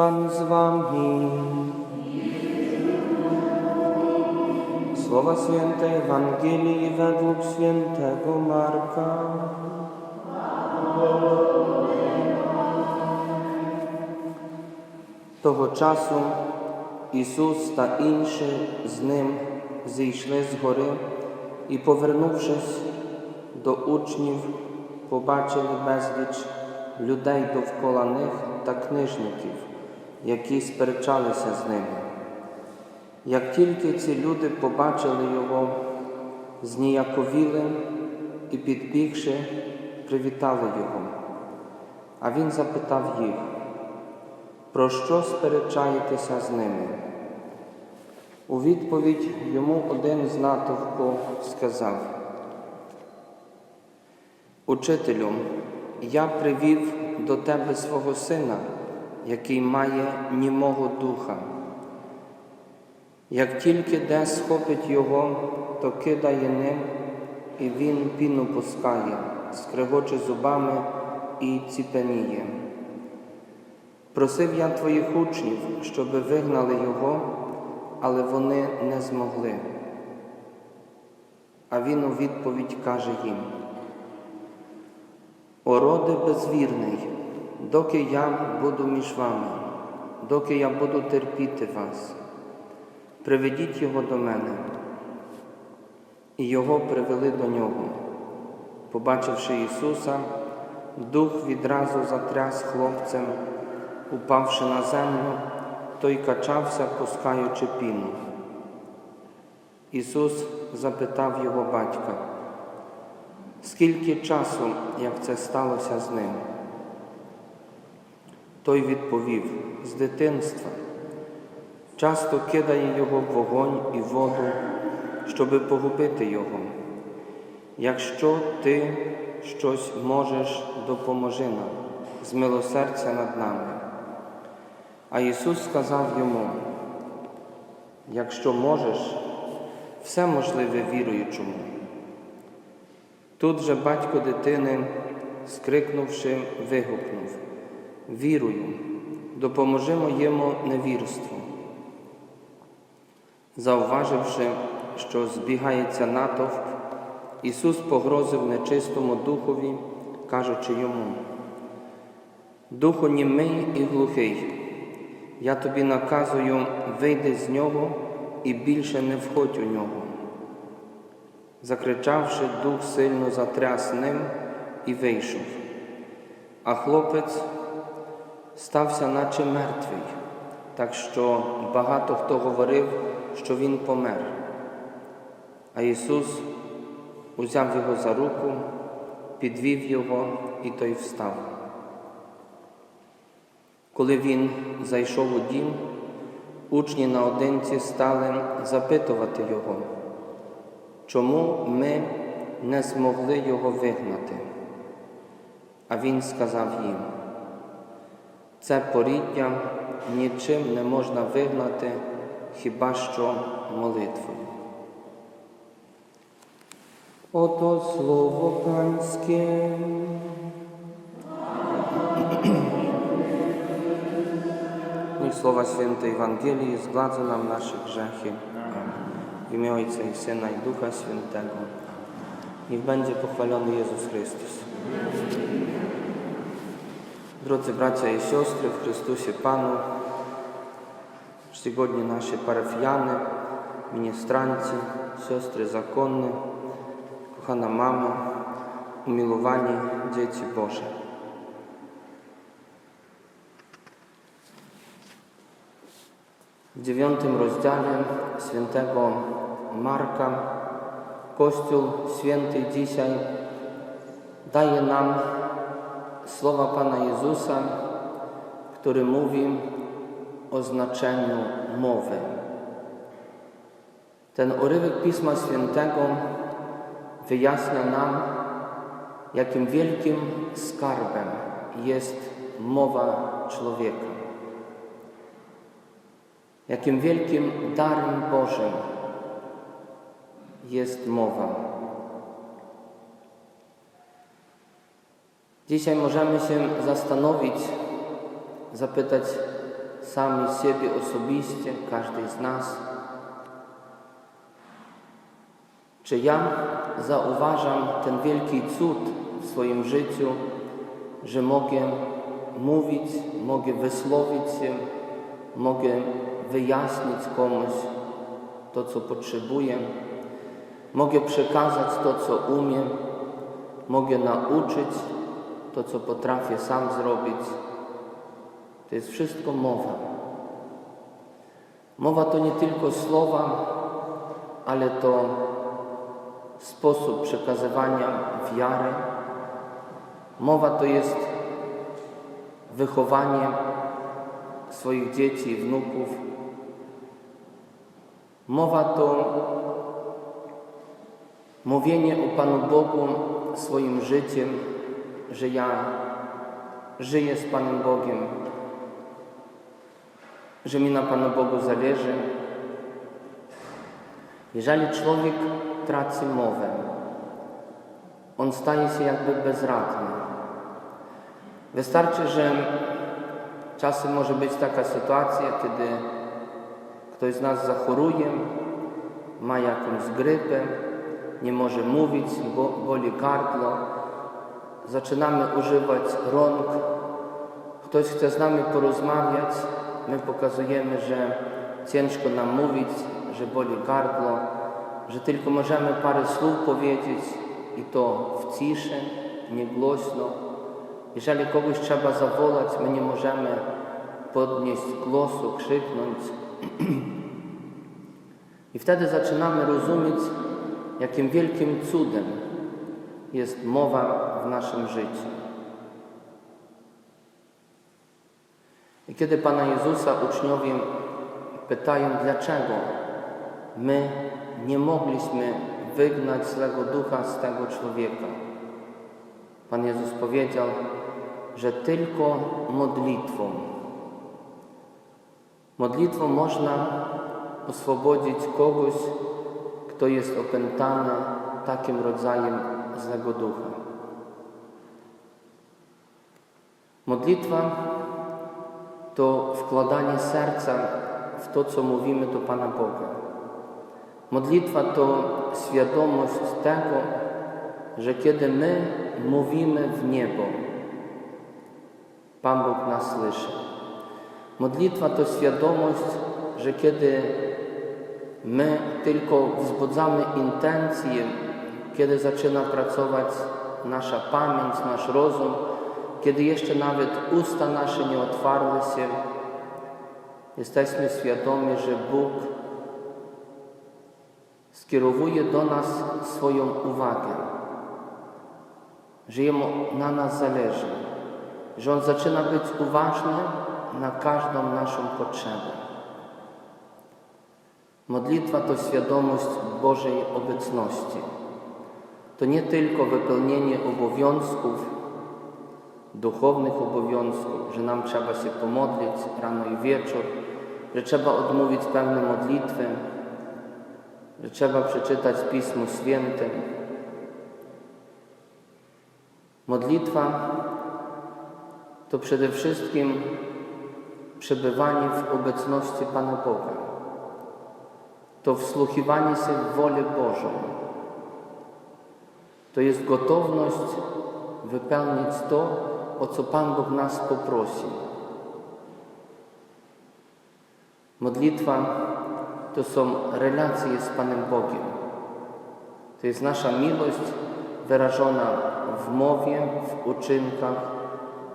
Pan z wami. Słowa Świętej Ewangelii według świętego Marka. Того часу Ісус та інші з ним зійшли з гори і, повернувшись до учнів, побачили безліч людей довкола них та книжників, які сперечалися з ними. Як тільки ці люди побачили його, зніяковіли і, підбігши, привітали його. А він запитав їх, про що сперечаєтеся з ними? У відповідь йому один з натовпу сказав, Учителю, я привів до тебе свого сина, який має німого духа. Як тільки де схопить його, то кидає ним, і він піну пускає, скрегоче зубами і ціпеніє. Просив я твоїх учнів, щоби вигнали його, але вони не змогли. А він у відповідь каже їм: О роде безвірний, доки я буду між вами, доки я буду терпіти вас, приведіть його до мене. І його привели до нього. Побачивши Ісуса, дух відразу затряс хлопцем, упавши на землю, той качався, пускаючи піну. Ісус запитав його батька, скільки часу, як це сталося з ним? Той відповів з дитинства. Часто кидає його в вогонь і воду, щоби погубити його. Якщо ти щось можеш, допоможи нам, змилосердя над нами. А Ісус сказав йому, якщо можеш, все можливе віруючому. Тут же батько дитини, скрикнувши, вигукнув Вірую, допоможи моєму невірству. Зауваживши, що збігається натовп, Ісус погрозив нечистому духові, кажучи йому, Духу німий і глухий, я тобі наказую, вийди з нього і більше не входь у нього. Закричавши, дух сильно затряс ним і вийшов. А хлопець стався, наче мертвий, так що багато хто говорив, що він помер. А Ісус узяв його за руку, підвів його, і той встав. Коли він зайшов у дім, учні наодинці стали запитувати його, чому ми не змогли його вигнати. А він сказав їм, це поріддя нічим не можна вигнати, хіба що молитвою. Ото слово панське. Niech słowa świętej Ewangelii zgładzą nam nasze grzechy. W imię Ojca i Syna i Ducha Świętego. Niech będzie pochwalony Jezus Chrystus. Drodzy bracia i siostry w Chrystusie Panu, czcigodni nasze parafiany, ministranci, siostry zakonne, kochana mamo, umilowani dzieci Boże. W dziewiątym rozdziale świętego Marka Kościół święty dzisiaj daje nam słowa Pana Jezusa, który mówi o znaczeniu mowy. Ten urywek Pisma Świętego wyjaśnia nam, jakim wielkim skarbem jest mowa człowieka. Jakim wielkim darem Bożym jest mowa. Dzisiaj możemy się zastanowić, zapytać, sami siebie osobiście, każdy z nas. Czy ja zauważam ten wielki cud w swoim życiu, że mogę mówić, mogę wysłowić się, mogę wyjaśnić komuś to, co potrzebuję, mogę przekazać to, co umiem, mogę nauczyć to, co potrafię sam zrobić. To jest wszystko mowa. Mowa to nie tylko słowa, ale to sposób przekazywania wiary. Mowa to jest wychowanie swoich dzieci i wnuków. Mowa to mówienie o Panu Bogu swoim życiem, że ja żyję z Panem Bogiem, że mi na Panu Bogu zależy. Jeżeli człowiek traci mowę, on staje się jakby bezradny. Wystarczy, że czasem może być taka sytuacja, kiedy ktoś z nas zachoruje, ma jakąś grypę, nie może mówić, bo boli gardło, zaczynamy używać rąk, ktoś chce z nami porozmawiać, my pokazujemy, że ciężko nam mówić, że boli gardło, że tylko możemy parę słów powiedzieć i to w ciszy, nie głośno. Jeżeli kogoś trzeba zawołać, my nie możemy podnieść głosu, krzyknąć. I wtedy zaczynamy rozumieć, jakim wielkim cudem jest mowa w naszym życiu. I kiedy Pana Jezusa uczniowie pytają, dlaczego my nie mogliśmy wygnać złego ducha z tego człowieka, Pan Jezus powiedział, że tylko modlitwą, modlitwą można oswobodzić kogoś, kto jest opętany takim rodzajem złego ducha. Modlitwa to wkładanie serca w to, co mówimy do Pana Boga. Modlitwa to świadomość tego, że kiedy my mówimy w niebo, Pan Bóg nas słyszy. Modlitwa to świadomość, że kiedy my tylko wzbudzamy intencje, kiedy zaczyna pracować nasza pamięć, nasz rozum, kiedy jeszcze nawet usta nasze nie otwarły się, jesteśmy świadomi, że Bóg skierowuje do nas swoją uwagę, że Jemu na nas zależy, że On zaczyna być uważny na każdą naszą potrzebę. Modlitwa to świadomość Bożej obecności. To nie tylko wypełnienie obowiązków, duchownych obowiązków, że nam trzeba się pomodlić rano i wieczór, że trzeba odmówić pewne modlitwy, że trzeba przeczytać Pismo Święte. Modlitwa to przede wszystkim przebywanie w obecności Pana Boga. To wsłuchiwanie się w wolę Bożą. To jest gotowność wypełnić to, o co Pan Bóg nas poprosi. Modlitwa to są relacje z Panem Bogiem. To jest nasza miłość wyrażona w mowie, w uczynkach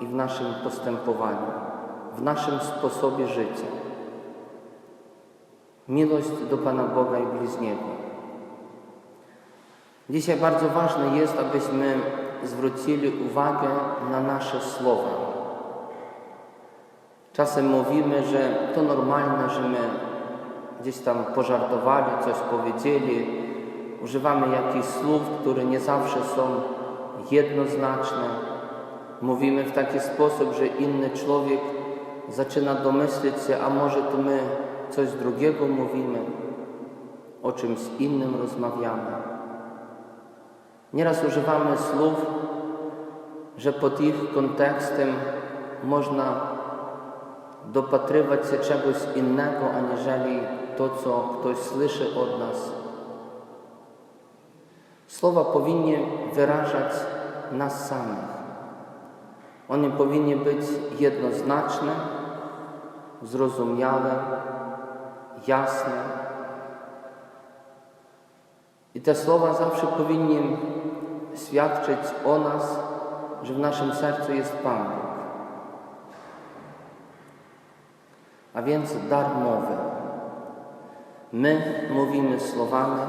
i w naszym postępowaniu, w naszym sposobie życia. Miłość do Pana Boga i bliźniego. Dzisiaj bardzo ważne jest, abyśmy zwrócili uwagę na nasze słowa. Czasem mówimy, że to normalne, że my gdzieś tam pożartowali, coś powiedzieli, używamy jakichś słów, które nie zawsze są jednoznaczne. Mówimy w taki sposób, że inny człowiek zaczyna domyśleć się, a może to my coś drugiego mówimy, o czymś innym rozmawiamy. Nieraz używamy słów, że pod ich kontekstem można dopatrywać się czegoś innego, aniżeli to, co ktoś słyszy od nas. Słowa powinny wyrażać nas samych. One powinny być jednoznaczne, zrozumiałe, jasne. I te słowa zawsze powinny świadczyć o nas, że w naszym sercu jest Pan Bóg. A więc dar mowy. My mówimy słowami,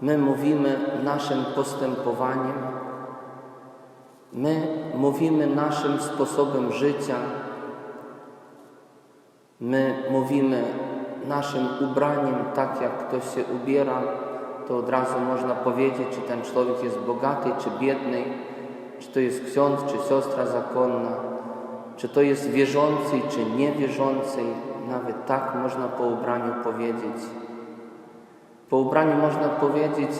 my mówimy naszym postępowaniem, my mówimy naszym sposobem życia, my mówimy naszym ubraniem tak, jak ktoś się ubiera, to od razu można powiedzieć, czy ten człowiek jest bogaty, czy biedny, czy to jest ksiądz, czy siostra zakonna, czy to jest wierzący, czy niewierzący. Nawet tak można po ubraniu powiedzieć. Po ubraniu można powiedzieć,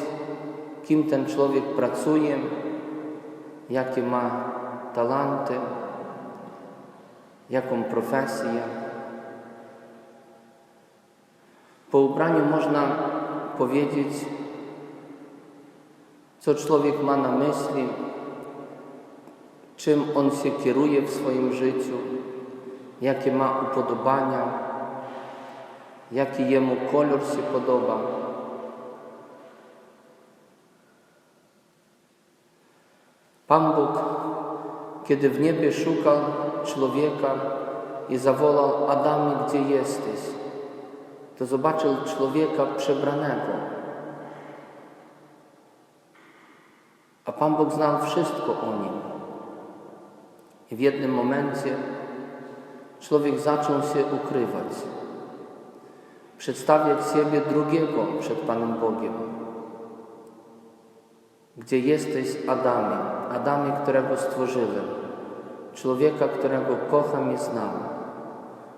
kim ten człowiek pracuje, jakie ma talenty, jaką profesję. Po ubraniu można powiedzieć, co człowiek ma na myśli, czym on się kieruje w swoim życiu, jakie ma upodobania, jaki jemu kolor się podoba. Pan Bóg, kiedy w niebie szukał człowieka i zawołał Adamie, gdzie jesteś, to zobaczył człowieka przebranego. Pan Bóg znał wszystko o nim. I w jednym momencie człowiek zaczął się ukrywać, przedstawiać siebie drugiego przed Panem Bogiem. Gdzie jesteś, Adamie, Adamie, którego stworzyłem, człowieka, którego kocham i znam,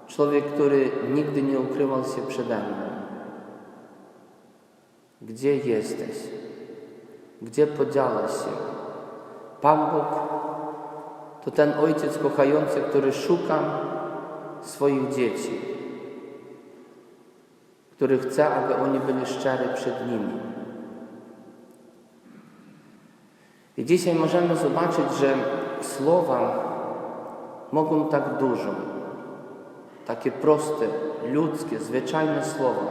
człowiek, który nigdy nie ukrywał się przede mną. Gdzie jesteś? Gdzie podziałeś się? Pan Bóg to ten ojciec kochający, który szuka swoich dzieci, który chce, aby oni byli szczerzy przed nimi. I dzisiaj możemy zobaczyć, że słowa mogą tak dużo, takie proste, ludzkie, zwyczajne słowa.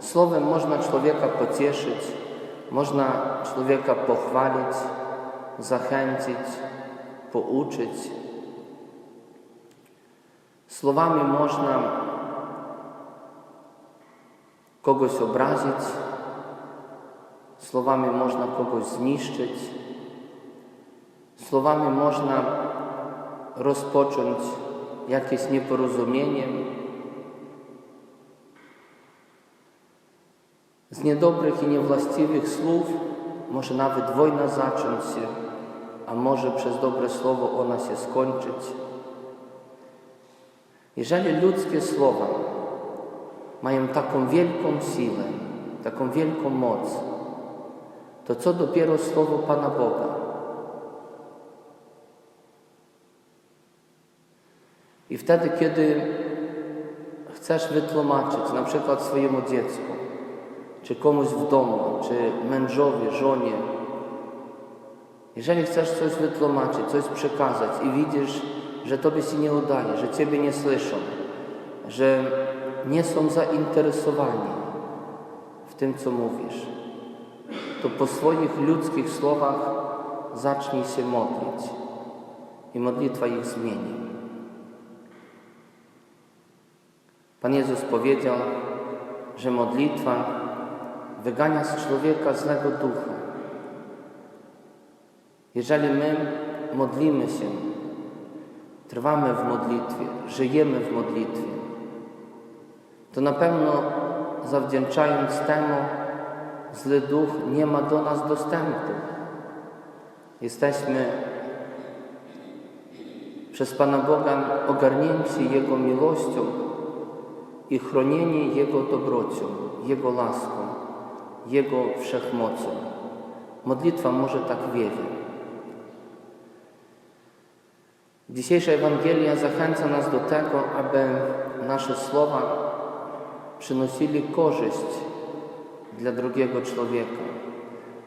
Słowem można człowieka pocieszyć, można człowieka pochwalić, zachęcić, pouczyć. Słowami można kogoś obrazić, słowami można kogoś zniszczyć, słowami można rozpocząć jakieś nieporozumienie. Z niedobrych i niewłaściwych słów może nawet wojna zacząć się, a może przez dobre słowo ona się skończyć. Jeżeli ludzkie słowa mają taką wielką siłę, taką wielką moc, to co dopiero słowo Pana Boga? I wtedy, kiedy chcesz wytłumaczyć na przykład swojemu dziecku, czy komuś w domu, czy mężowi, żonie, jeżeli chcesz coś wytłumaczyć, coś przekazać i widzisz, że Tobie się nie udaje, że Ciebie nie słyszą, że nie są zainteresowani w tym, co mówisz, to po swoich ludzkich słowach zacznij się modlić i modlitwa ich zmieni. Pan Jezus powiedział, że modlitwa wygania z człowieka złego ducha. Jeżeli my modlimy się, trwamy w modlitwie, żyjemy w modlitwie, to na pewno zawdzięczając temu, zły duch nie ma do nas dostępu. Jesteśmy przez Pana Boga ogarnięci Jego miłością i chronieni Jego dobrocią, Jego laską, Jego wszechmocą. Modlitwa może tak wiele. Dzisiejsza Ewangelia zachęca nas do tego, aby nasze słowa przynosili korzyść dla drugiego człowieka,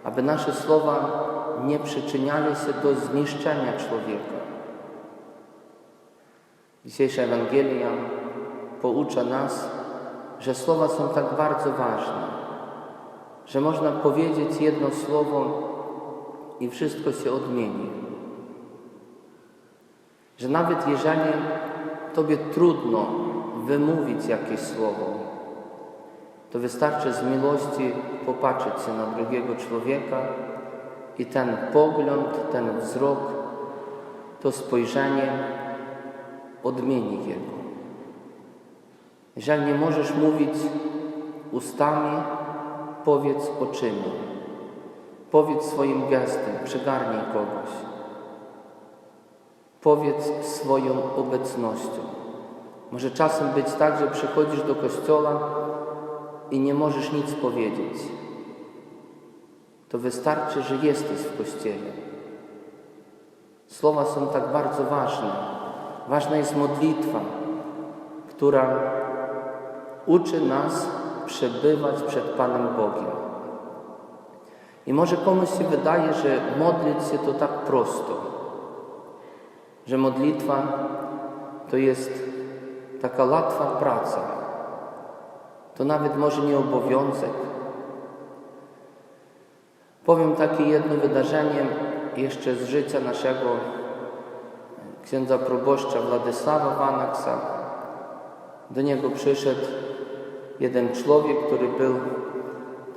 aby nasze słowa nie przyczyniali się do zniszczenia człowieka. Dzisiejsza Ewangelia poucza nas, że słowa są tak bardzo ważne, że można powiedzieć jedno słowo i wszystko się odmieni. Że nawet jeżeli Tobie trudno wymówić jakieś słowo, to wystarczy z miłości popatrzeć się na drugiego człowieka i ten pogląd, ten wzrok, to spojrzenie odmieni jego. Jeżeli nie możesz mówić ustami, powiedz oczyma. Powiedz swoim gestem, przygarnij kogoś. Powiedz swoją obecnością. Może czasem być tak, że przychodzisz do kościoła i nie możesz nic powiedzieć. To wystarczy, że jesteś w kościele. Słowa są tak bardzo ważne. Ważna jest modlitwa, która uczy nas przebywać przed Panem Bogiem. I może komuś się wydaje, że modlić się to tak prosto, że modlitwa to jest taka łatwa praca. To nawet może nie obowiązek. Powiem takie jedno wydarzenie jeszcze z życia naszego księdza proboszcza Władysława Wanaksa. Do niego przyszedł jeden człowiek, który był,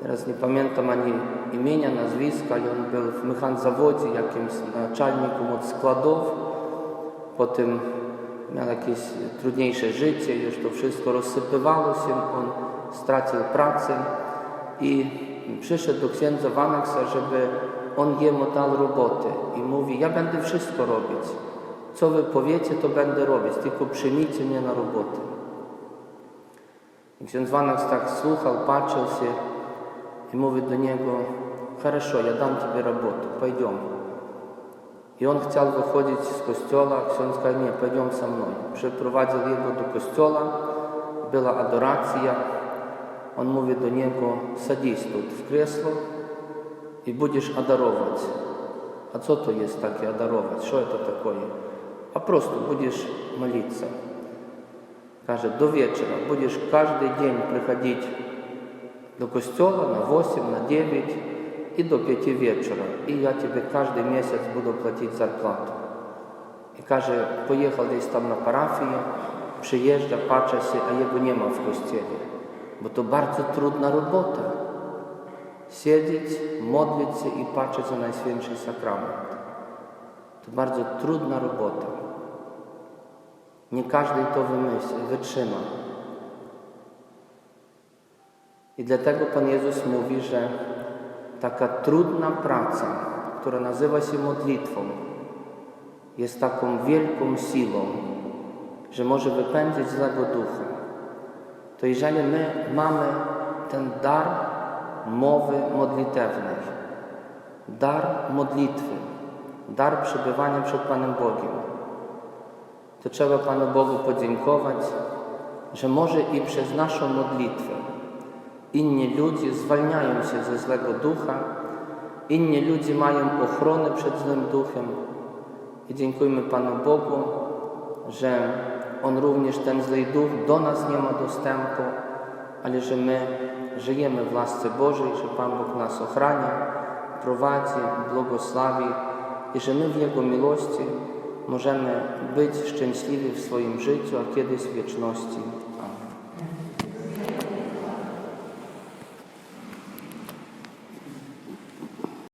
teraz nie pamiętam ani imienia, nazwiska, ale on był w mechanzawodzie jakimś naczelnikiem od składów. Potem miał jakieś trudniejsze życie, już to wszystko rozsypywało się, on stracił pracę i przyszedł do księdza Wanaksa, żeby on jemu dał robotę i mówi, ja będę wszystko robić. Co wy powiecie, to będę robić, tylko przyjmijcie mnie na robotę. И ksiądz Ванакс так слухал, пачился и мовит до него, «Хорошо, я дам тебе работу, пойдем». И он хотел выходить з костела, ksiądz сказал, «Нет, пойдем со мной». Припровадил его до костела, была адорация, он мовит до нього, «Садись тут в кресло и будешь одаровать». А что то есть так и одаровать? Что это такое? А просто будешь молиться. Каже, до вечора будеш кожен день приходити до костела на 8, на 9 і до 5 вечора. І я тобі кожен місяць буду платити зарплату. І каже, поїхав десь там на парафію, приїжджа, пачася, а його нема в костелі. Бо то дуже трудна робота. Сидіти, молитися і пачатися найсвінший сакрамент. Це дуже трудна робота. Nie każdy to wymyśli, wytrzyma. I dlatego Pan Jezus mówi, że taka trudna praca, która nazywa się modlitwą, jest taką wielką siłą, że może wypędzić złego ducha. To jeżeli my mamy ten dar mowy modlitewnej, dar modlitwy, dar przebywania przed Panem Bogiem, to trzeba Panu Bogu podziękować, że może i przez naszą modlitwę inni ludzie zwalniają się ze złego ducha, inni ludzie mają ochronę przed złym duchem. I dziękujmy Panu Bogu, że On również ten zły duch do nas nie ma dostępu, ale że my żyjemy w łasce Bożej, że Pan Bóg nas ochrania, prowadzi, błogosławi i że my w Jego miłości możemy być szczęśliwi w swoim życiu, a kiedyś w wieczności.